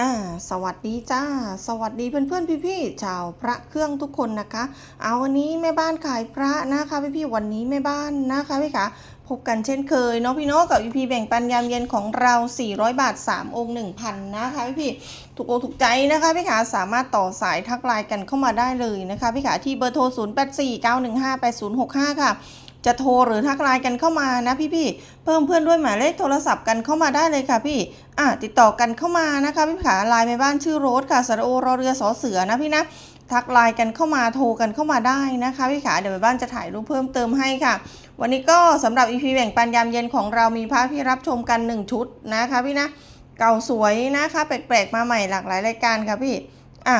อ่าสวัสดีจ้า สวัสดีเพื่อนๆพี่ๆชาวพระเครื่องทุกคนนะคะ เอาวันนี้แม่บ้านขายพระนะคะพี่ๆวันนี้แม่บ้านนะคะพี่คะพบกันเช่นเคยเนาะพี่เนาะกับ EP แบ่งปันยามเย็นของเรา 400 บาท 3 องค์ 1,000 นะคะพี่ๆถูกอกถูกใจนะคะพี่ขาสามารถต่อสายทักไลน์กันเข้ามาได้เลยนะคะพี่ขาที่เบอร์โทร 0849158065 ค่ะ จะโทรหรือทักไลน์กันเข้ามานะพี่ๆเพิ่มเพื่อนด้วยหมายเลขโทรศัพท์กันเข้ามาได้เลยค่ะพี่อะติดต่อกันเข้ามานะคะพี่ขาไลน์แม่บ้านชื่อโรสค่ะสระโอรอเรือสอเสือนะพี่นะทักไลน์กันเข้ามาโทรกันเข้ามาได้นะคะพี่ขาเดี๋ยวแม่บ้านจะถ่ายรูปเพิ่มเติมให้ค่ะ วันนี้ก็สำหรับ EP แบ่งปันยามเย็นของเรามีพระที่รับชมกัน 1 ชุดนะคะพี่นะ เก่าสวยนะคะแปลกๆมาใหม่หลากหลายรายการค่ะพี่อะ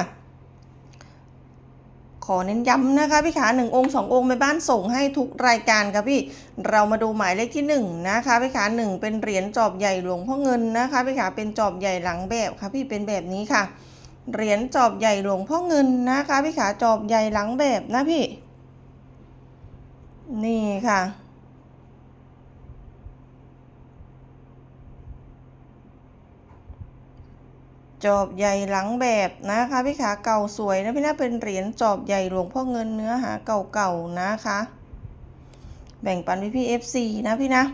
ขอเน้นย้ำนะคะพี่ขาหนึ่งองค์สององค์ไปบ้านส่งให้ทุกรายการค่ะพี่เรามาดูหมายเลขที่หนึ่งนะคะพี่ขาหนึ่งเป็นเหรียญจอบใหญ่หลวงพ่อเงินนะคะพี่ขาเป็นจอบใหญ่หลังแบบค่ะพี่เป็นแบบนี้ค่ะ เหรียญจอบใหญ่หลวงพ่อเงินนะคะพี่ขาจอบใหญ่หลังแบบนะพี่ นี่ค่ะ จอบใหญ่หลังแบบนะคะพี่ขาเก่าสวยนะพี่นะเป็นเหรียญจอบใหญ่หลวงพ่อเงินเนื้อหาเก่าๆนะคะ แบ่งปันพี่พี่ FC นะพี่นะ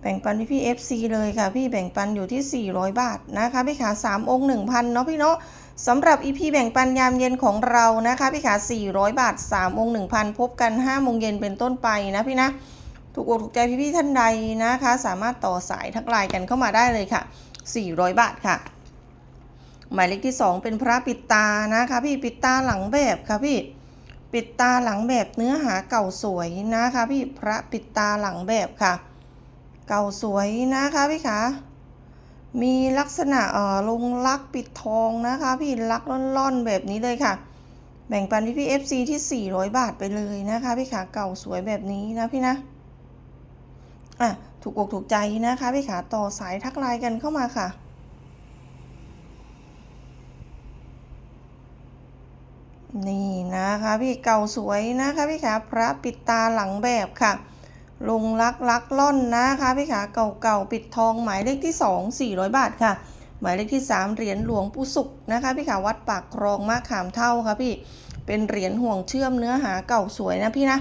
แบ่งปันพี่พี่ FC เลยค่ะพี่แบ่งปันอยู่ที่ 400 บาทนะคะพี่ขา3องค์1,000เนาะพี่เนาะสำหรับ EP แบ่งปันยามเย็นของเรานะคะพี่ขา400 บาท 3 องค์1,000 พบกัน5โมงเย็นเป็นต้นไปนะพี่นะถูกอกถูกใจพี่พี่ท่านใดนะคะ สามารถต่อสายทักไลน์กันเข้ามาได้เลยค่ะ 400 บาทค่ะ หมายเลขที่ 2 เป็นพระปิดตานะคะพี่ปิดตาหลังแบบค่ะพี่ปิดตาหลังแบบเนื้อหาเก่าสวยนะคะพี่พระปิดตาหลังแบบค่ะ เก่าสวยนะคะพี่คะมีลักษณะเอ่อลงลักปิดทองนะคะ พี่ลักล่อนๆแบบนี้เลยค่ะ แบ่งปันพี่พี่ FC ที่ 400 บาทไปเลยนะคะพี่ขาเก่าสวยแบบนี้นะพี่นะอะถูกอกถูกใจนะคะพี่ขาต่อสายทักไลน์กันเข้ามาค่ะ นี่นะคะพี่เก่าสวยนะคะพี่ขาพระปิดตาหลังแบบค่ะลงลักลักล่อนนะคะพี่ขาเก่าเก่าๆปิดทองหมายเลขที่ 2 400 บาทค่ะ หมายเลขที่ 3 เหรียญหลวงปู่ศุกร์นะคะพี่ขาวัดปากครองมะขามเท่าค่ะพี่เป็นเหรียญห่วงเชื่อมเนื้อหาเก่าสวยนะพี่นะ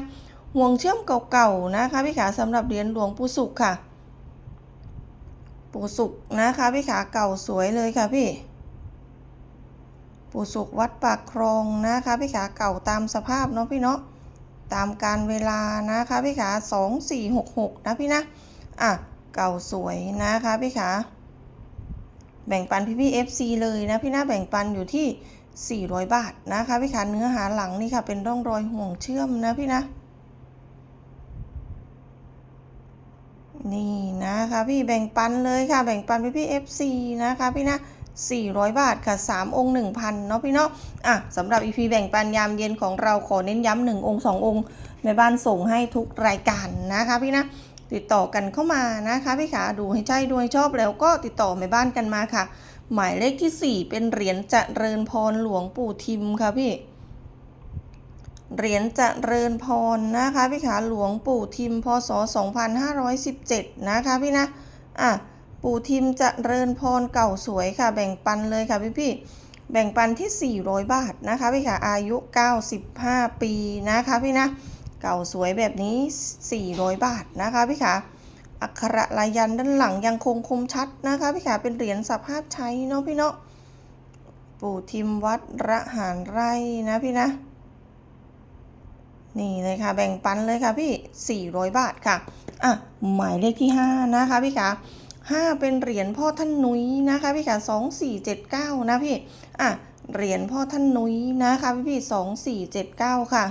ห่วงเชื่อมเก่าๆนะคะพี่ขาสำหรับเหรียญหลวงปู่ศุกร์ค่ะ ปู่ศุกร์นะคะพี่ขาเก่าสวยเลยค่ะพี่ ปู่สุกวัดปากครองนะคะพี่ขาเก่าตามสภาพเนาะพี่เนาะตามการเวลานะคะพี่ขาสองสี่หกหกนะพี่นะอะเก่าสวยนะคะพี่ขาแบ่งปันพี่พี่เอฟซีเลยนะพี่นะแบ่งปันอยู่ที่ 400 บาทนะคะพี่ขาเนื้อหาหลังนี่ค่ะเป็นร่องรอยห่วงเชื่อมนะพี่นะนี่นะคะพี่แบ่งปันเลยค่ะแบ่งปันพี่พี่ FC นะคะพี่นะ 400 บาทค่ะ 3 องค์ 1,000 เนาะพี่เนาะอะสำหรับ EP แบ่งปันยามเย็นของเราขอเน้นย้ำ1องค์ 2 องค์แม่บ้านส่งให้ทุกรายการนะคะพี่นะติดต่อกันเข้ามานะคะพี่ขาดูให้ใจดูให้ชอบแล้วก็ติดต่อแม่บ้านกันมาค่ะ หมายเลขที่ 4 เป็นเหรียญจเจริญพรหลวงปู่ทิมค่ะพี่เหรียญจเจริญพรนะคะพี่ขาหลวงปู่ทิมพศ2517นะคะพี่นะอะ ปู่ทิมจเริญพรเก่าสวยค่ะ แบ่งปันเลยค่ะพี่พี่แบ่งปันที่ 400 บาทนะคะพี่ขาอายุ 95 ปีนะคะพี่นะ เก่าสวยแบบนี้ 400 บาทนะคะพี่ขาอักขระลายยันด้านหลังยังคงคมชัดนะคะพี่ขาเป็นเหรียญสภาพใช้เนาะพี่เนาะ ปู่ทิมวัดระหารไร่นะพี่นะ นี่เลยค่ะ แบ่งปันเลยค่ะพี่ 400 บาทค่ะ อะ หมายเลขที่ 5 นะคะพี่คะ 5เป็นเหรียญพ่อท่านนุ้ยนะคะพี่คะ2479นะพี่อะเหรียญพ่อท่านนุ้ยนะคะพี่พี่2479ค่ะ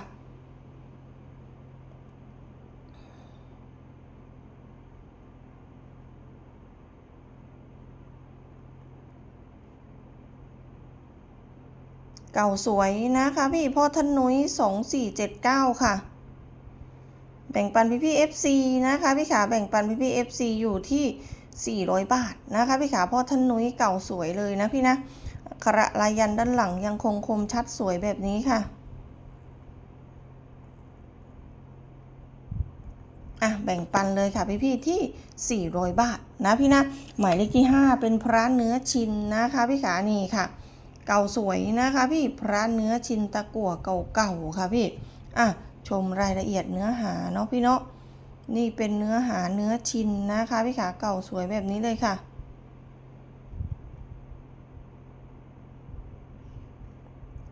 เก่าสวยนะคะพี่พ่อท่านนุ้ย2479ค่ะ แบ่งปันพี่พี่ FC นะคะพี่ขาแบ่งปันพี่พี่ FC อยู่ที่ 400 บาทนะคะพี่ขาพ่อท่านนุ้ยเก่าสวยเลยนะพี่นะกขระลายันด้านหลังยังคงคมชัดสวยแบบนี้ค่ะอะแบ่งปันเลยค่ะพี่ๆที่ 400 บาทนะพี่นะหมายเลขที่ 5 เป็นพระเนื้อชินนะคะพี่ขานี่ค่ะ เก่าสวยนะคะพี่พระเนื้อชินตะกั่วเก่าๆค่ะพี่อะชมรายละเอียดเนื้อหาเนาะพี่เนาะ นี่เป็นเนื้อหาเนื้อชินนะคะพี่ขาเก่าสวยแบบนี้เลยค่ะ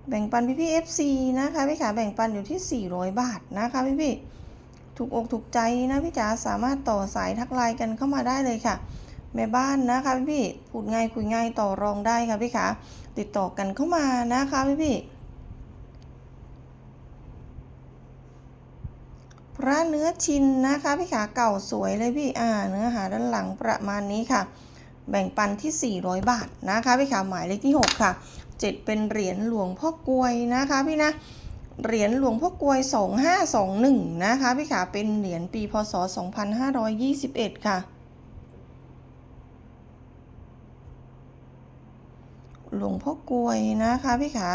แบ่งปันพี่พี่ FC นะคะพี่ขาแบ่งปันอยู่ที่ 400 บาทนะคะพี่พี่ถูกอกถูกใจนะพี่จ๋าสามารถต่อสายทักไลน์กันเข้ามาได้เลยค่ะ แม่บ้านนะคะพี่พี่พูดง่ายคุยง่ายต่อรองได้ค่ะพี่ขาติดต่อกันเข้ามานะคะพี่พี่ ระเนื้อชินนะคะพี่ขาเก่าสวยเลยพี่อ่าเนื้อหาด้านหลังประมาณนี้ค่ะ แบ่งปันที่ 400 บาทนะคะพี่ขาหมายเลขที่ 6 ค่ะ 7 เป็นเหรียญหลวงพ่อกลวยนะคะพี่นะเหรียญหลวงพ่อกลวย 2521 นะคะพี่ขาเป็นเหรียญปีพศ 2521 ค่ะหลวงพ่อกลวยนะคะพี่ขา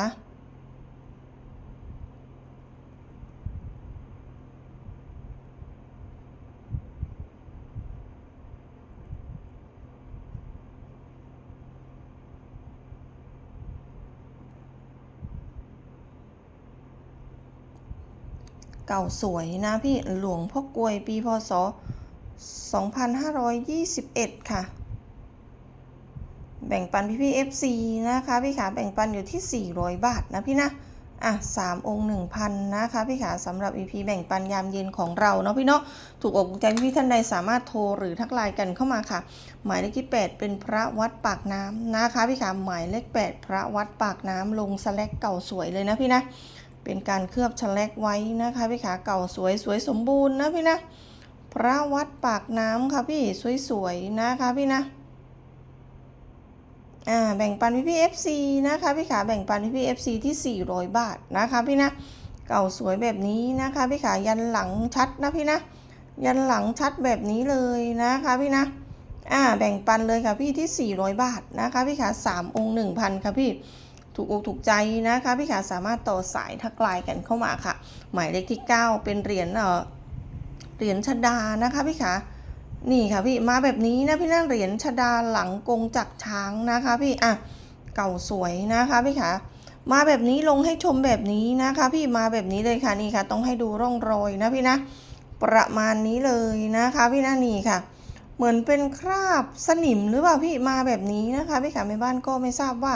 เก่าสวยนะพี่หลวงพ่อกลวยปีพศ 2521 ค่ะ แบ่งปันพี่พี่ FC นะคะพี่ขาแบ่งปันอยู่ที่ 400 บาทนะพี่นะอะ3องค์1,000นะคะพี่ขาสำหรับ EP แบ่งปันยามเย็นของเราเนาะพี่เนาะถูกอกถูใจพี่ท่านใดสามารถโทรหรือทักไลน์กันเข้ามาค่ะ หมายเลขที่ 8 เป็นพระวัดปากน้ำนะคะพี่ขาหมายเลข 8 พระวัดปากน้ำลงสแลกเก่าสวยเลยนะพี่นะ เป็นการเคลือบฉลักไว้นะคะพี่ขาเก่าสวยสวยสมบูรณ์นะพี่นะ พระวัดปากน้ำค่ะพี่สวยๆนะคะพี่นะอ่าแบ่งปันพี่พี่ FC นะคะพี่ขาแบ่งปันพี่พี่ FC ที่ 400 บาทนะคะพี่นะเก่าสวยแบบนี้นะคะพี่ขายันหลังชัดนะพี่นะ ยันหลังชัดแบบนี้เลยนะคะพี่นะอ่าแบ่งปันเลยค่ะพี่ที่ 400 บาทนะคะพี่ขา3องค์1,000ค่ะพี่ ถูกอกถูกใจนะคะพี่ขาสามารถต่อสายทักไลน์กันเข้ามาค่ะ หมายเลขที่ 9 เป็นเหรียญเอ่อเหรียญชดานะคะพี่ขานี่ค่ะพี่มาแบบนี้นะพี่นั่งเหรียญชดาหลังกงจักช้างนะคะ พี่อะเก่าสวยนะคะพี่ขามาแบบนี้ลงให้ชมแบบนี้นะคะ พี่มาแบบนี้เลยค่ะนี่ค่ะ ต้องให้ดูร่องรอยนะพี่นะประมาณนี้เลยนะคะ พี่นะนี่ค่ะ เหมือนเป็นคราบสนิมหรือเปล่าพี่มาแบบนี้นะคะ พี่ขาแม่บ้านก็ไม่ทราบว่า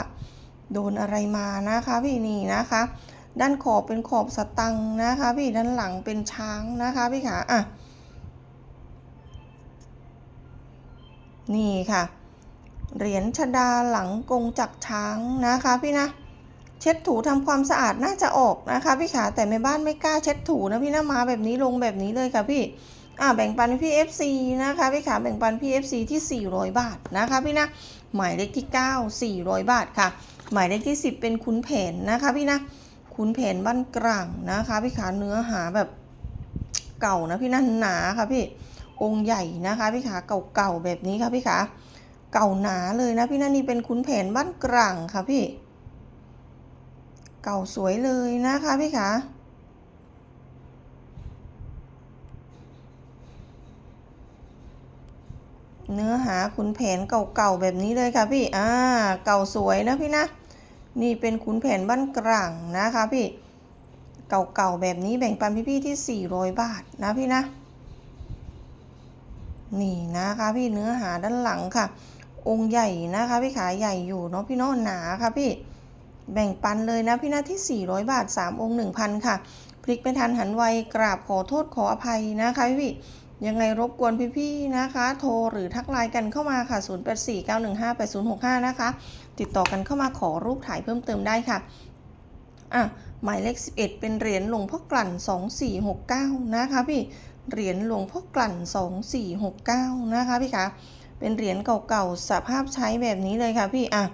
โดนอะไรมานะคะพี่นี่นะคะ ด้านขอบเป็นขอบสตังนะคะ พี่ด้านหลังเป็นช้างนะคะพี่ขาอะนี่ค่ะ เหรียญชดาหลังกงจักช้างนะคะพี่นะ เช็ดถูทำความสะอาดน่าจะออกนะคะพี่ขาแต่แม่บ้านไม่กล้าเช็ดถูนะพี่นะมาแบบนี้ลงแบบนี้เลยค่ะพี่อ่าแบ่งปันพี่ FC นะคะพี่ขาแบ่งปันพี่ FC ที่ 400 บาทนะคะพี่นะหมายเลขที่ 9 400 บาทค่ะ หมายเลขที่ 10 เป็นคุณแผนนะคะพี่นะคุณแผนบ้านกลางนะคะพี่ขาเนื้อหาแบบเก่านะพี่นะหนาค่ะพี่องค์ใหญ่นะคะพี่ขาเก่าๆแบบนี้ค่ะพี่ขาเก่าหนาเลยนะพี่นะนี่เป็นคุณแผนบ้านกลางค่ะพี่ เก่าสวยเลยนะคะพี่ขาเนื้อหาขุนแผนเก่าๆแบบนี้เลยค่ะพี่ อ่า เก่าสวยนะพี่นะ นี่เป็นขุนแผนบ้านกลางนะคะพี่ เก่าๆแบบนี้แบ่งปันพี่ๆที่ 400 บาทนะพี่นะ นี่นะคะพี่เนื้อหาด้านหลังค่ะ องค์ใหญ่นะคะพี่ขาใหญ่อยู่เนาะพี่เนาะหนาค่ะพี่ แบ่งปันเลยนะพี่นะที่ 400 บาท 3 องค์ 1,000 ค่ะ พลิกไม่ทันหันไวกราบขอโทษขออภัยนะคะพี่ยังไงรบกวนพี่ๆนะคะ โทรหรือทักไลน์กันเข้ามาค่ะ 0849158065 นะคะ ติดต่อกันเข้ามาขอรูปถ่ายเพิ่มเติมได้ค่ะอะหมายเลข 11 เป็นเหรียญหลวงพ่อกลั่น 2469 นะคะพี่เหรียญหลวงพ่อกลั่น 2469 นะคะพี่คะเป็นเหรียญเก่าๆสภาพใช้แบบนี้เลยค่ะพี่อะ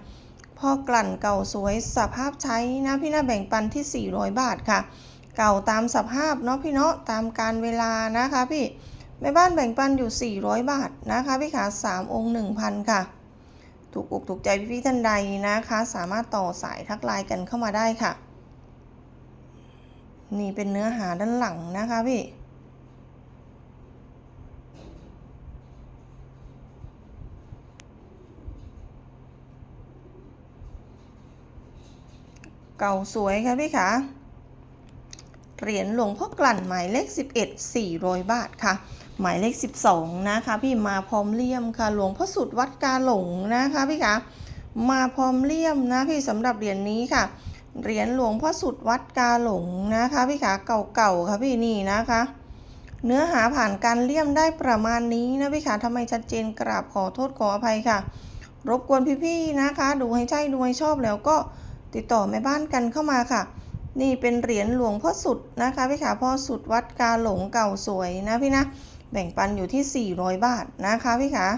พ่อกลั่นเก่าสวยสภาพใช้นะพี่น่าแบ่งปันที่ 400 บาทค่ะ เก่าตามสภาพเนาะพี่เนาะตามการเวลานะคะพี่แม่บ้านแบ่งปันอยู่ 400 บาทนะคะพี่ขา3องค์ 1,000 ค่ะ ถูกอกถูกใจพี่ๆท่านใดนะคะ สามารถต่อสายทักไลน์กันเข้ามาได้ค่ะ นี่เป็นเนื้อหาด้านหลังนะคะพี่เก่าสวยค่ะพี่คะเหรียญหลวงพ่อกลั่นหมายเลข 11 400 บาทค่ะ หมายเลข 12 นะคะ พี่มาพร้อมเลี่ยมค่ะหลวงพ่อสุดวัดกาหลงนะคะพี่ขามาพร้อมเลี่ยมนะพี่สำหรับเหรียญนี้ค่ะเหรียญหลวงพ่อสุดวัดกาหลงนะคะพี่ขาเก่าๆค่ะพี่นี่นะคะ เนื้อหาผ่านการเลี่ยมได้ประมาณนี้นะพี่ขาทำไมชัดเจนกราบขอโทษขออภัยค่ะ รบกวนพี่ๆนะคะ ดูให้ใช่ดูให้ชอบแล้วก็ติดต่อแม่บ้านกันเข้ามาค่ะ นี่เป็นเหรียญหลวงพ่อสุดนะคะพี่ขาพ่อสุดวัดกาหลงเก่าสวยนะพี่นะ แบ่งปันอยู่ที่ 400 บาทนะคะพี่ขา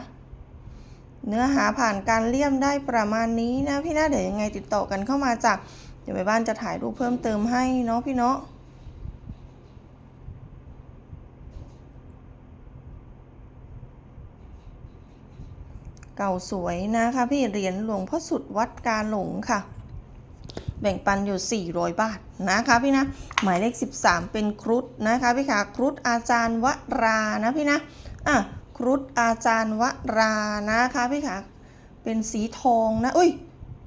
เนื้อหาผ่านการเลี่ยมได้ประมาณนี้นะพี่นะเดี๋ยวยังไงติดต่อกันเข้ามาจากเดี๋ยวแม่บ้านจะถ่ายรูปเพิ่มเติมให้เนาะพี่เนาะเก่าสวยนะคะพี่เหรียญหลวงพ่อสุดวัดกาหลงค่ะ แบ่งปันอยู่ 400 บาทนะคะพี่นะ หมายเลข 13 เป็นครุฑนะคะพี่ค่ะครุฑอาจารย์วรานะพี่นะอะครุฑอาจารย์วรานะคะพี่ค่ะเป็นสีทองนะอุ้ย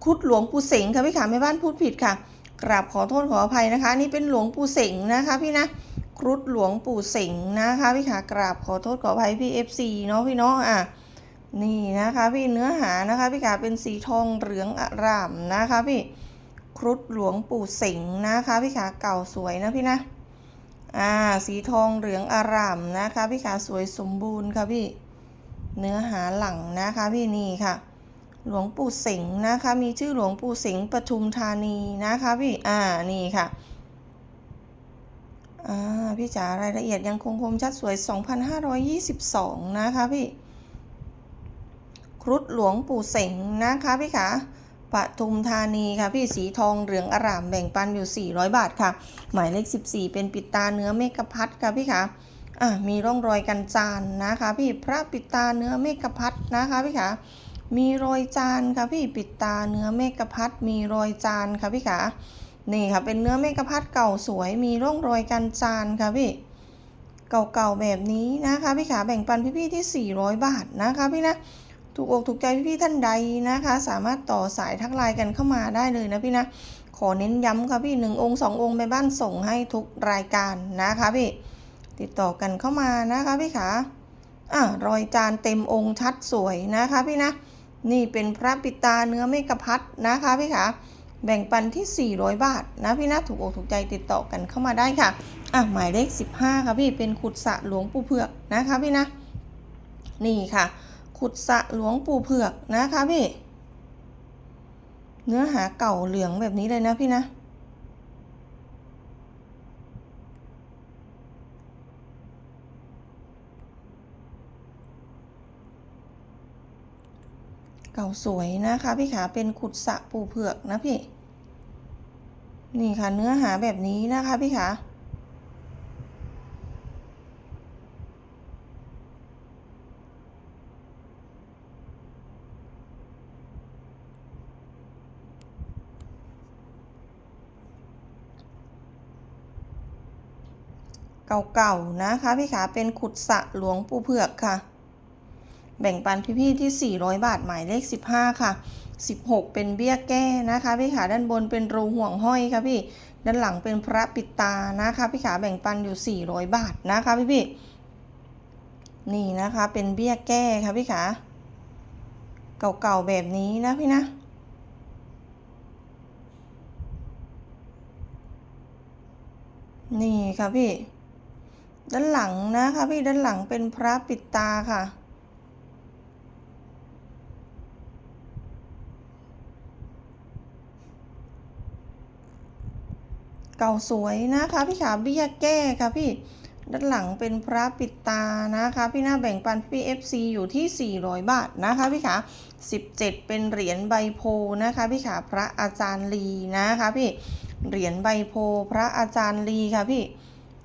ครุฑหลวงปู่เสงค่ะพี่ค่ะแม่บ้านพูดผิดค่ะ กราบขอโทษขออภัยนะคะ นี่เป็นหลวงปู่เสงนะคะพี่นะครุฑหลวงปู่เสงนะคะพี่ค่ะกราบขอโทษขออภัยพี่ FC เนาะพี่เนาะอะนี่นะคะพี่เนื้อหานะคะพี่ขาเป็นสีทองเหลืองอร่ามนะคะพี่ ครุฑหลวงปู่สิงห์นะคะพี่ขาเก่าสวยนะพี่นะอ่าสีทองเหลืองอร่ามนะคะพี่ขาสวยสมบูรณ์ค่ะพี่เนื้อหาหลังนะคะพี่นี่ค่ะ หลวงปู่สิงห์นะคะมีชื่อหลวงปู่สิงห์ปทุมธานีนะคะพี่อ่านี่ค่ะอ่าพี่จ๋ารายละเอียดยังคงคมชัดสวย 2522 นะคะพี่ครุฑหลวงปู่เสงนะคะพี่ขา ปทุมธานีค่ะพี่สีทองเหลืองอร่ามแบ่งปันอยู่ 400 บาทค่ะ หมายเลข 14 เป็นปิดตาเนื้อเมกะพัดค่ะพี่ขาอะมีร่องรอยกันจานนะคะ พี่พระปิดตาเนื้อเมกะพัดนะคะพี่ขามีรอยจานค่ะพี่ปิดตาเนื้อเมกะพัดมีรอยจานค่ะพี่ขานี่ค่ะเป็นเนื้อเมกะพัดเก่าสวย มีร่องรอยกันจานค่ะพี่เก่าๆแบบนี้นะคะพี่ขาแบ่งปันพี่ๆที่ 400 บาทนะคะพี่นะ ถูกอกถูกใจพี่ๆท่านใดนะคะ สามารถต่อสายทักไลน์กันเข้ามาได้เลยนะพี่นะ ขอเน้นย้ำค่ะพี่หนึ่งองค์สององค์ไปบ้านส่งให้ทุกรายการนะคะพี่ ติดต่อกันเข้ามานะคะพี่ขาอะรอยจานเต็มองค์ชัดสวยนะคะพี่นะ นี่เป็นพระปิตาเนื้อเมกพัดนะคะพี่ขาแบ่งปันที่ 400 บาทนะพี่นะถูกอกถูกใจติดต่อกันเข้ามาได้ค่ะอะหมายเลข 15 ค่ะพี่เป็นขุดสะหลวงปู่เผือกนะคะพี่นะ นี่ค่ะ ขุดสะหลวงปู่เผือกนะคะพี่ เนื้อหาเก่าเหลืองแบบนี้เลยนะพี่นะ เก่าสวยนะคะพี่ขาเป็นขุดสะปู่เผือกนะพี่ นี่ค่ะเนื้อหาแบบนี้นะคะพี่ขา เก่าๆนะคะพี่ขาเป็นขุดสะหลวงปู่เผือกค่ะ แบ่งปันพี่ๆที่ 400 บาทหมายเลข 15 ค่ะ 16 เป็นเบี้ยแก้นะคะพี่ขาด้านบนเป็นรูห่วงห้อยค่ะพี่ด้านหลังเป็นพระปิดตานะคะพี่ขาแบ่งปันอยู่ 400 บาทนะคะพี่พี่ๆนี่นะคะเป็นเบี้ยแก้ค่ะพี่ขาเก่าๆแบบนี้นะพี่นะนี่ค่ะพี่ ด้านหลังนะคะพี่ด้านหลังเป็นพระปิดตาค่ะ เก่าสวยนะคะ พี่ขาเบี้ยแก้ค่ะพี่ด้านหลังเป็นพระปิดตานะคะ พี่หน้าแบ่งปันพี่ FC อยู่ที่ 400 บาทนะคะพี่ขา17 เป็นเหรียญใบโพนะคะพี่ขาพระอาจารย์ลีนะคะพี่เหรียญใบโพพระอาจารย์ลีค่ะพี่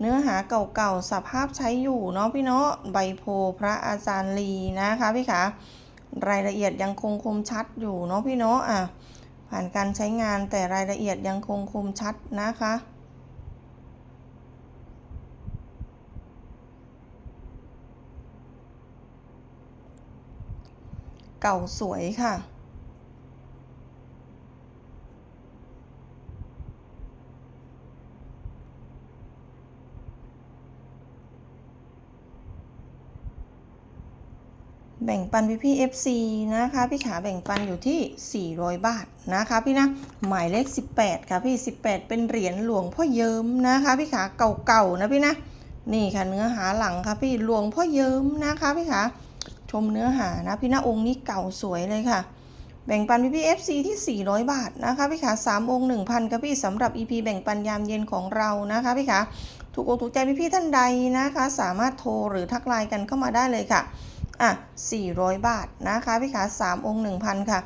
เนื้อหาเก่าๆสภาพใช้อยู่เนาะพี่เนาะใบโพพระอาจารย์ลีนะคะพี่ขารายละเอียดยังคงคมชัดอยู่เนาะพี่เนาะอะผ่านการใช้งานแต่รายละเอียดยังคงคมชัดนะคะเก่าสวยค่ะ แบ่งปันพี่พี่ FC นะคะพี่ขาแบ่งปันอยู่ที่ 400 บาทนะคะพี่นะหมายเลข 18 ค่ะพี่ 18 เป็นเหรียญหลวงพ่อเยิ้มนะคะพี่ขาเก่าๆนะพี่นะนี่ค่ะเนื้อหาหลังค่ะพี่หลวงพ่อเยิ้มนะคะพี่ขาชมเนื้อหานะพี่นะองค์นี้เก่าสวยเลยค่ะ แบ่งปันพี่พี่ FC ที่ 400 บาทนะคะพี่ขา3องค์1,000ค่ะพี่สำหรับ EP แบ่งปันยามเย็นของเรานะคะพี่ขาถูกอกถูกใจพี่พี่ท่านใดนะคะ สามารถโทรหรือทักไลน์กันเข้ามาได้เลยค่ะ อะ400 บาทนะคะพี่ขา3องค์1,000 ค่ะ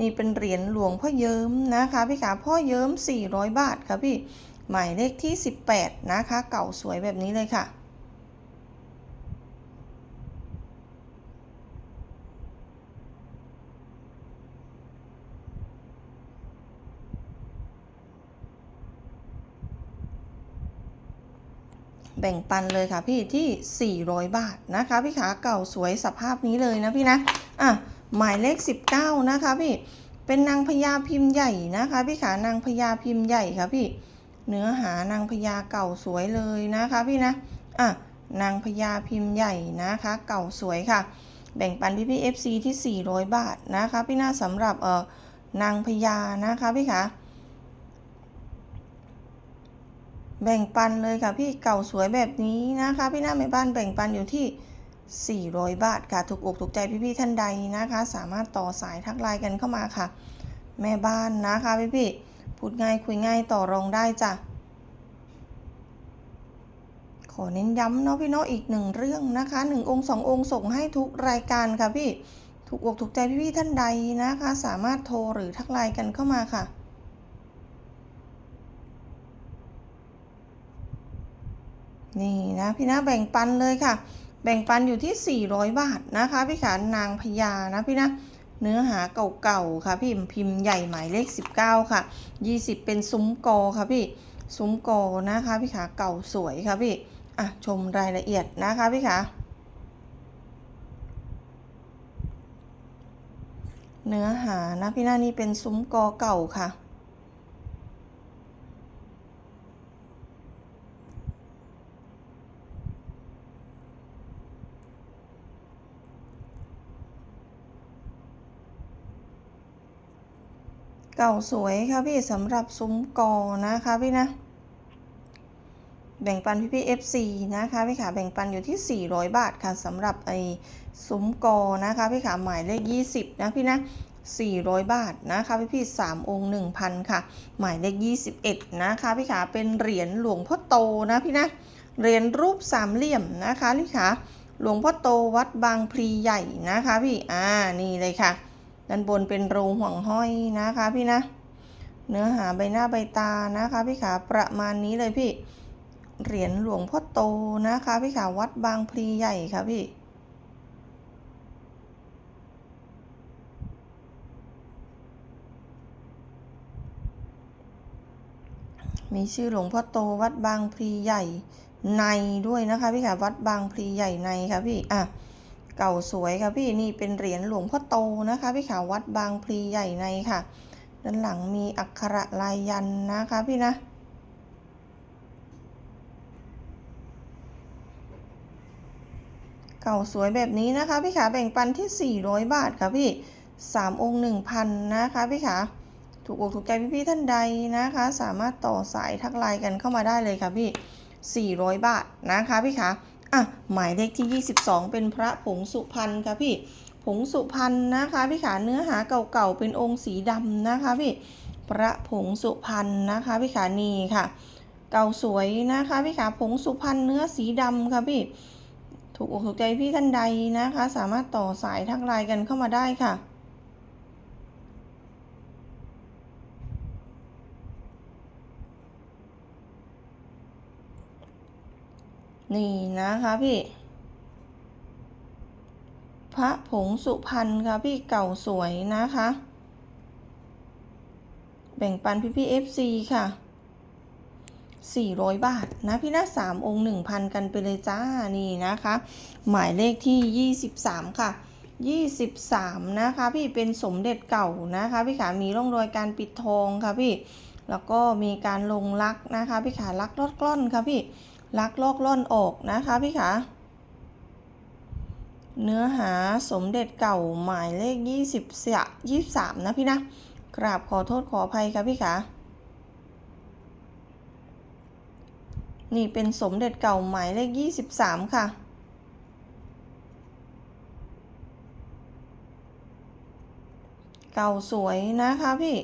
นี่เป็นเหรียญหลวงพ่อเยิ้มนะคะพี่ขาพ่อเยิ้ม 400 บาทค่ะพี่หมายเลขที่ 18 นะคะ เก่าสวยแบบนี้เลยค่ะ แบ่งปันเลยค่ะพี่ที่ 400 บาทนะคะ พี่ขาเก่าสวยสภาพนี้เลยนะพี่นะอะหมายเลข 19 นะคะพี่เป็นนางพญาพิมพ์ใหญ่นะคะ พี่ขานางพญาพิมพ์ใหญ่ค่ะพี่เนื้อหานางพญาเก่าสวยเลยนะคะพี่นะอะนางพญาพิมพ์ใหญ่นะคะ เก่าสวยค่ะ แบ่งปันพี่พี่ FC ที่ 400 บาทนะคะ พี่น่าสำหรับเอ่อนางพญานะคะพี่ขา แบ่งปันเลยค่ะพี่เก่าสวยแบบนี้นะคะ พี่หน้าแม่บ้านแบ่งปันอยู่ที่ 400 บาทค่ะถูกอกถูกใจพี่ๆท่านใดนะคะ สามารถต่อสายทักไลน์กันเข้ามาค่ะ แม่บ้านนะคะพี่ๆพูดง่ายคุยง่ายต่อรองได้จ้ะขอเน้นย้ำเนาะพี่เนาะอีกหนึ่งเรื่องนะคะหนึ่งองค์สององค์ส่งให้ทุกรายการค่ะพี่ถูกอกถูกใจพี่ๆท่านใดนะคะ สามารถโทรหรือทักไลน์กันเข้ามาค่ะ นี่นะพี่นะแบ่งปันเลยค่ะ แบ่งปันอยู่ที่ 400 บาทนะคะพี่ขานางพญานะพี่นะเนื้อหาเก่าๆค่ะพี่พิมพ์ใหญ่หมายเลข 19 ค่ะ 20 เป็นซุ้มกอค่ะพี่ซุ้มกอนะคะพี่ขาเก่าสวยค่ะพี่อะชมรายละเอียดนะคะพี่ขาเนื้อหานะพี่หน้านี่เป็นซุ้มกอเก่าค่ะ เก่าสวยค่ะพี่สำหรับซุ้มกอนะคะพี่นะ แบ่งปันพี่พี่ FC นะคะพี่ขาแบ่งปันอยู่ที่ 400 บาทค่ะสำหรับไอ้ซุ้มกอนะคะพี่ขาหมายเลข 20 นะพี่นะ400 บาทนะคะพี่พี่3องค์1,000 ค่ะ หมายเลข 21 นะคะพี่ขาเป็นเหรียญหลวงพ่อโตนะพี่นะเหรียญรูปสามเหลี่ยมนะคะพี่ขาหลวงพ่อโตวัดบางพลีใหญ่นะคะพี่อ่านี่เลยค่ะ ด้านบนเป็นรูห่วงห้อยนะคะพี่นะ เนื้อหาใบหน้าใบตานะคะพี่ขาประมาณนี้เลยพี่ เหรียญหลวงพ่อโตนะคะพี่ขาวัดบางพลีใหญ่ค่ะพี่มีชื่อหลวงพ่อโตวัดบางพลีใหญ่ในด้วยนะคะพี่ขาวัดบางพลีใหญ่ในค่ะพี่อะ เก่าสวยค่ะพี่นี่เป็นเหรียญหลวงพ่อโตนะคะพี่ขาวัดบางพลีใหญ่ในค่ะ ด้านหลังมีอักขระลายยันนะคะพี่นะเก่าสวยแบบนี้นะคะพี่ขาแบ่งปันที่ 400 บาทค่ะพี่ 3 องค์ 1,000 นะคะพี่ขาถูกอกถูกใจพี่ๆท่านใดนะคะ สามารถต่อสายทักไลน์กันเข้ามาได้เลยค่ะพี่ 400 บาทนะคะพี่ขา อะหมายเลขที่ 22 เป็นพระผงสุพรรณค่ะพี่ผงสุพรรณนะคะพี่ขาเนื้อหาเก่าๆเป็นองค์สีดำนะคะพี่พระผงสุพรรณนะคะพี่ขานี่ค่ะ เก่าสวยนะคะพี่ขาผงสุพรรณเนื้อสีดำค่ะพี่ถูกอกถูกใจพี่ท่านใดนะคะ สามารถต่อสายทักไลน์กันเข้ามาได้ค่ะ นี่นะคะพี่ พระผงสุพรรณค่ะพี่เก่าสวยนะคะ แบ่งปันพี่พี่เอฟซีค่ะ 400 บาทนะ พี่นะ3องค์ 1,000 กันไปเลยจ้า นี่นะคะ หมายเลขที่ 23 ค่ะ 23 นะคะ พี่เป็นสมเด็จเก่านะคะ พี่ขามีร่องรอยการปิดทองค่ะพี่ แล้วก็มีการลงลักนะคะ พี่ขาลักลอดกล้อนค่ะพี่ ลักโลกล่อนอกนะคะพี่ขาเนื้อหาสมเด็จเก่าหมายเลขยี่สิบยี่สามนะพี่นะ กราบขอโทษขออภัยครับพี่ขานี่เป็นสมเด็จเก่าหมายเลขยี่สิบสามค่ะ เก่าสวยนะคะพี่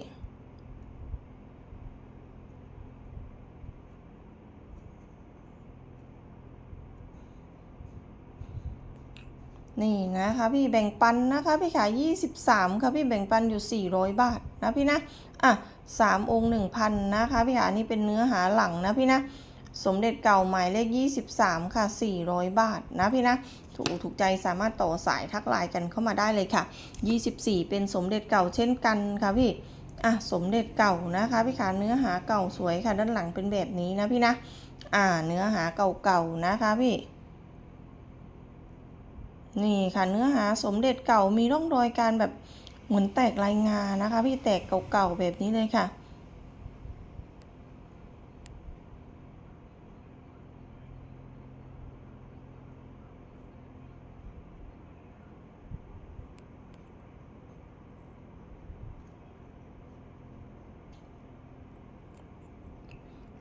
นี่นะคะพี่แบ่งปันนะคะพี่ขาย 23 ค่ะพี่แบ่งปันอยู่ 400 บาทนะพี่นะ อะ3องค์1,000นะคะพี่ขานี่เป็นเนื้อหาหลังนะพี่นะ สมเด็จเก่าหมายเลข 23 ค่ะ 400 บาทนะพี่นะถูกถูกใจสามารถต่อสายทักไลน์กันเข้ามาได้เลยค่ะ 24 เป็นสมเด็จเก่าเช่นกันค่ะพี่ อะสมเด็จเก่านะคะพี่ขาเนื้อหาเก่าสวยค่ะด้านหลังเป็นแบบนี้นะพี่นะ อ่าเนื้อหาเก่าๆนะคะพี่ นี่ค่ะเนื้อหาสมเด็จเก่ามีร่องรอยการแบบเหมือนแตกลายงานะคะ พี่แตกเก่าๆแบบนี้เลยค่ะ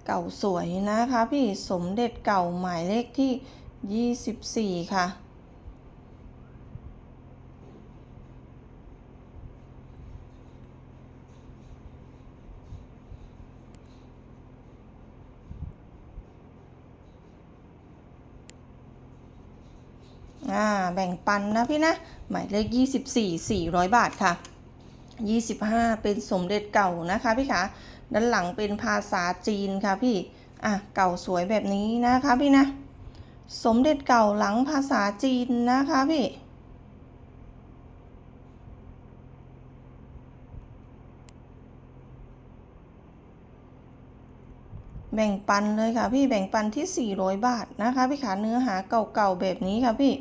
เก่าสวยนะคะ พี่สมเด็จเก่าหมายเลขที่ 24 ค่ะ อ่าแบ่งปันนะพี่นะ หมายเลข 24 400 บาทค่ะ 25 เป็นสมเด็จเก่านะคะพี่คะด้านหลังเป็นภาษาจีนค่ะพี่ อะเก่าสวยแบบนี้นะคะพี่นะ สมเด็จเก่าหลังภาษาจีนนะคะพี่แบ่งปันเลยค่ะพี่แบ่งปันที่ 400 บาทนะคะ พี่ขาเนื้อหาเก่าๆแบบนี้ค่ะพี่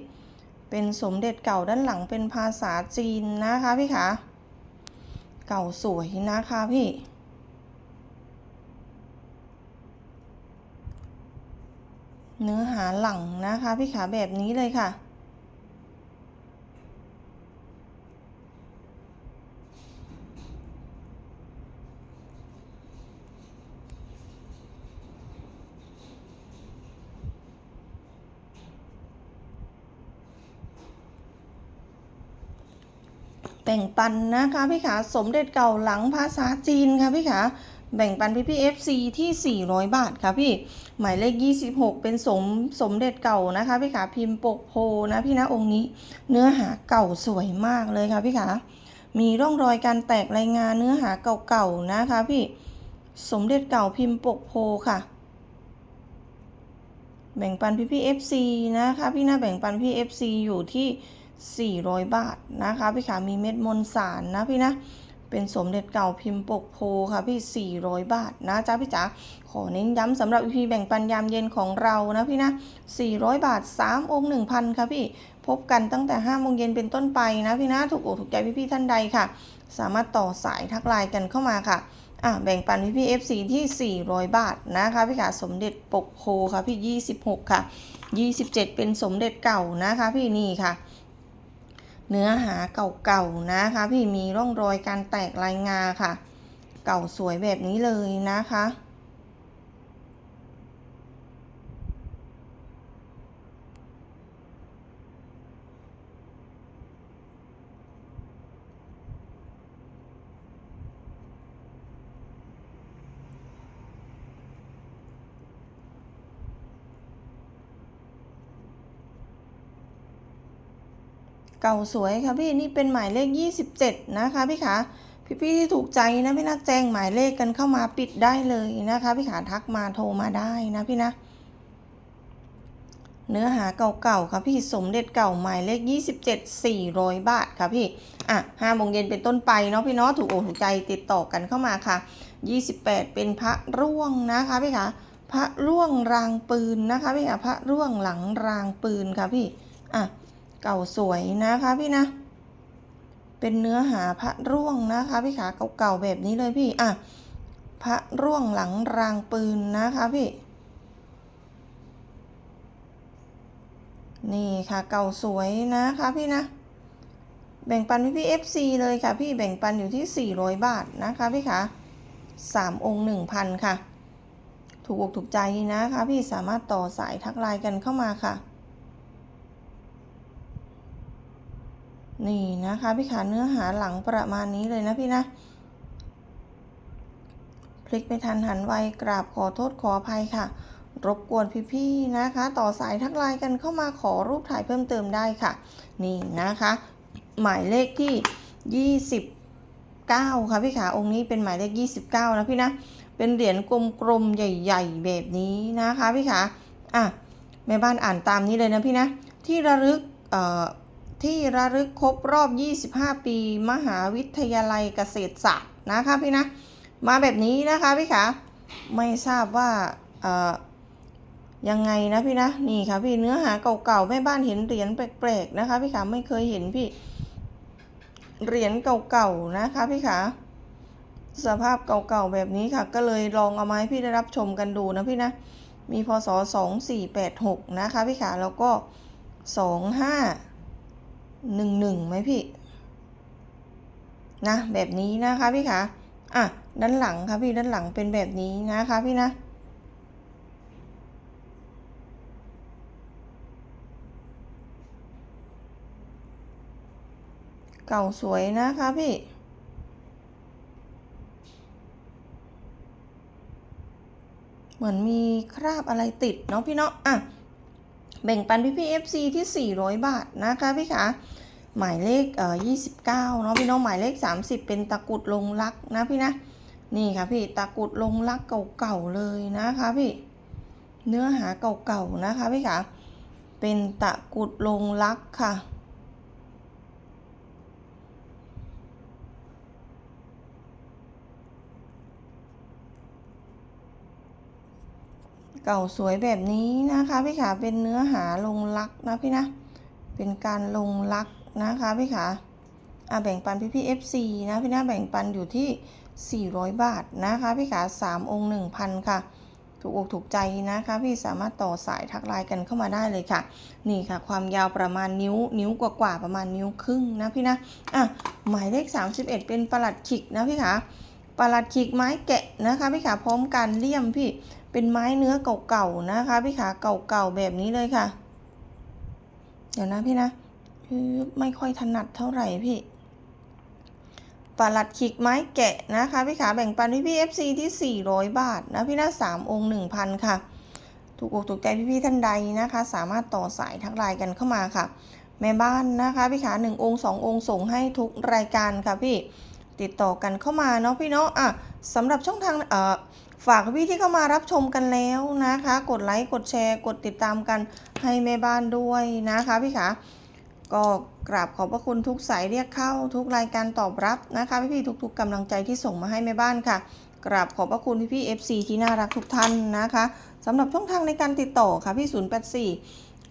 เป็นสมเด็จเก่าด้านหลังเป็นภาษาจีนนะคะพี่ขาเก่าสวยนะคะพี่ เนื้อหาหลังนะคะพี่ขาแบบนี้เลยค่ะ บ่งปันนะคะพี่ขาสมเด็จเก่าหลังภาษาจีนค่ะพี่ขาแบ่งปันพี่พี่ FC ที่ 400 บาทค่ะพี่ หมายเลข 26 เป็นสมสมเด็จเก่านะคะพี่ขาพิมพ์ปกโพนะพี่นะองค์นี้ เนื้อหาเก่าสวยมากเลยค่ะพี่ขามีร่องรอยการแตกรายงานเนื้อหาเก่าๆนะคะพี่สมเด็จเก่าพิมพ์ปกโพค่ะ แบ่งปันพี่พี่ FC นะคะพี่นะแบ่งปันพี่ FC อยู่ที่ 400 บาทนะคะพี่ขามีเม็ดมนสารนะพี่นะเป็นสมเด็จเก่าพิมพ์ปกโพค่ะพี่ 400 บาทนะจ๊ะพี่จ๋าขอเน้นย้ำสำหรับพีแบ่งปันยามเย็นของเรานะพี่นะ 400 บาท 3 องค์ 1,000 ค่ะพี่ พบกันตั้งแต่5โมงเย็นเป็นต้นไปนะพี่นะ ถูกอกถูกใจพี่พี่ๆท่านใดค่ะ สามารถต่อสายทักไลน์กันเข้ามาค่ะอะแบ่งปันพี่พี่ FC ที่ 400 บาทนะคะพี่ค่ะสมเด็จปกโพค่ะพี่ 26 ค่ะ 27 เป็นสมเด็จเก่านะคะพี่นี่ค่ะ เนื้อหาเก่าๆนะคะ พี่มีร่องรอยการแตกลายงาค่ะ เก่าสวยแบบนี้เลยนะคะ เก่าสวยค่ะพี่นี่เป็นหมายเลข 27 นะคะพี่ขาพี่ๆที่ถูกใจนะพี่นะแจ้งหมายเลขกันเข้ามาปิดได้เลยนะคะพี่ขาทักมาโทรมาได้นะพี่นะเนื้อหาเก่าๆค่ะพี่สมเด็จเก่าหมายเลข 27 400 บาทค่ะพี่ อะ5โมงเย็นเป็นต้นไปเนาะพี่เนาะถูกอกถูกใจติดต่อกันเข้ามาค่ะ 28 เป็นพระร่วงนะคะพี่คะพระร่วงรางปืนนะคะพี่คะพระร่วงหลังรางปืนค่ะพี่ อะ เก่าสวยนะคะพี่นะ เป็นเนื้อหาพระร่วงนะคะพี่ขาเก่าๆแบบนี้เลยพี่อะพระร่วงหลังรางปืนนะคะพี่ นี่ค่ะเก่าสวยนะคะพี่นะ แบ่งปันพี่พี่ FC เลยค่ะพี่แบ่งปันอยู่ที่ 400 บาทนะคะพี่คะ3องค์1,000ค่ะ ถูกอกถูกใจนะคะพี่สามารถต่อสายทักไลน์กันเข้ามาค่ะ นี่นะคะพี่ขาเนื้อหาหลังประมาณนี้เลยนะพี่นะ พลิกไม่ทันหันไวกราบขอโทษขออภัยค่ะ รบกวนพี่ๆนะคะ ต่อสายทักไลน์กันเข้ามาขอรูปถ่ายเพิ่มเติมได้ค่ะ นี่นะคะ หมายเลขที่ 29 ค่ะพี่ขาองค์นี้เป็นหมายเลข 29 นะพี่นะ เป็นเหรียญกลมๆใหญ่ ๆ แบบนี้นะคะพี่ขาอะแม่บ้านอ่านตามนี้เลยนะพี่นะ ที่ระลึกเอ่อ ที่ระลึกครบรอบ 25 ปี มหาวิทยาลัยเกษตรศาสตร์นะคะพี่นะมาแบบนี้นะคะพี่ขาไม่ทราบว่าเอ่อยังไงนะพี่นะนี่ค่ะพี่เนื้อหาเก่าๆแม่บ้านเห็นเหรียญแปลกๆนะคะพี่ขาไม่เคยเห็นพี่เหรียญเก่าๆนะคะพี่ขาสภาพเก่าๆแบบนี้ค่ะ ก็เลยลองเอามาให้พี่ได้รับชมกันดูนะพี่นะมีพศ2486นะคะพี่ขาแล้วก็ 2511ไหมพี่นะแบบนี้นะคะพี่ขาอะด้านหลังค่ะพี่ด้านหลังเป็นแบบนี้นะคะพี่นะเก่าสวยนะคะพี่เหมือนมีคราบอะไรติดเนาะพี่เนาะอะ แบ่งปันพี่พี่ FC ที่ 400 บาทนะคะพี่คะหมายเลขเอ่อ29เนาะพี่น้องหมายเลข 30 เป็นตะกรุดลงรักนะพี่นะนี่ค่ะพี่ตะกรุดลงรักเก่าๆเลยนะคะพี่เนื้อหาเก่าๆนะคะพี่คะเป็นตะกรุดลงรักค่ะ เก่าสวยแบบนี้นะคะพี่ขาเป็นเนื้อหาลงรักนะพี่นะ เป็นการลงรักนะคะพี่ขาอะแบ่งปันพี่พี่ FC นะพี่นะแบ่งปันอยู่ที่ 400 บาทนะคะพี่ขา3องค์ 1,000 ค่ะ ถูกอกถูกใจนะคะพี่สามารถต่อสายทักไลน์กันเข้ามาได้เลยค่ะ นี่ค่ะ ความยาวประมาณนิ้วนิ้วกว่าๆประมาณนิ้วครึ่งนะพี่นะอะหมายเลข 31 เป็นประหลัดขิกนะพี่ขาประหลัดขิกไม้แกะนะคะพี่ขาพร้อมการเลี่ยมพี่ เป็นไม้เนื้อเก่าๆนะคะ พี่ขาเก่าๆแบบนี้เลยค่ะ เดี๋ยวนะพี่นะไม่ค่อยถนัดเท่าไหร่พี่ปลัดขิกไม้แกะนะคะ พี่ขาแบ่งปันพี่พี่ FC ที่ 400 บาทนะพี่นะ3องค์ 1,000 ค่ะ ถูกอกถูกใจพี่ๆท่านใดนะคะ สามารถต่อสายทักไลน์กันเข้ามาค่ะ แม่บ้านนะคะ พี่ขา1องค์ 2 องค์ส่งให้ทุกรายการค่ะพี่ ติดต่อกันเข้ามาเนาะพี่เนาะอะสำหรับช่องทางเอ่อฝากพี่ที่เข้ามารับชมกันแล้วนะคะ กดไลค์กดแชร์ กดติดตามกันให้แม่บ้านด้วยนะคะพี่ขาก็กราบขอบพระคุณทุกสายเรียกเข้า ทุกรายการตอบรับนะคะพี่พี่ๆทุก ๆกำลังใจที่ส่งมาให้แม่บ้านค่ะ กราบขอบพระคุณพี่พี่ๆ FC ที่น่ารักทุกท่านนะคะสำหรับช่องทางในการติดต่อค่ะพี่ 084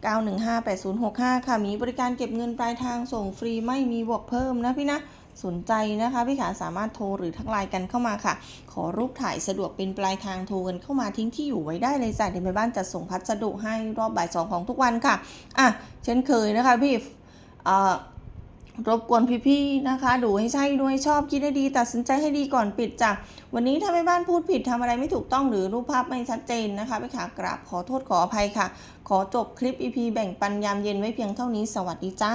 915 8065 ค่ะ มีบริการเก็บเงินปลายทางส่งฟรีไม่มีบวกเพิ่มนะพี่นะ สนใจนะคะพี่ขาสามารถโทรหรือทักไลน์กันเข้ามาค่ะ ขอรูปถ่ายสะดวกเป็นปลายทางโทรกันเข้ามาทิ้งที่อยู่ไว้ได้เลยจ้ะเดี๋ยวแม่บ้านจะส่งพัสดุให้รอบบ่ายสองของทุกวันค่ะอะเช่นเคยนะคะพี่เอ่อรบกวนพี่ๆนะคะ ดูให้ใช่ด้วยชอบคิดให้ดี ตัดสินใจให้ดีก่อนปิดจ้ะวันนี้ถ้าแม่บ้านพูดผิดทำอะไรไม่ถูกต้องหรือรูปภาพไม่ชัดเจนนะคะพี่ขากราบขอโทษขออภัยค่ะ ขอจบคลิป EP แบ่งปันยามเย็นไว้เพียงเท่านี้สวัสดีจ้า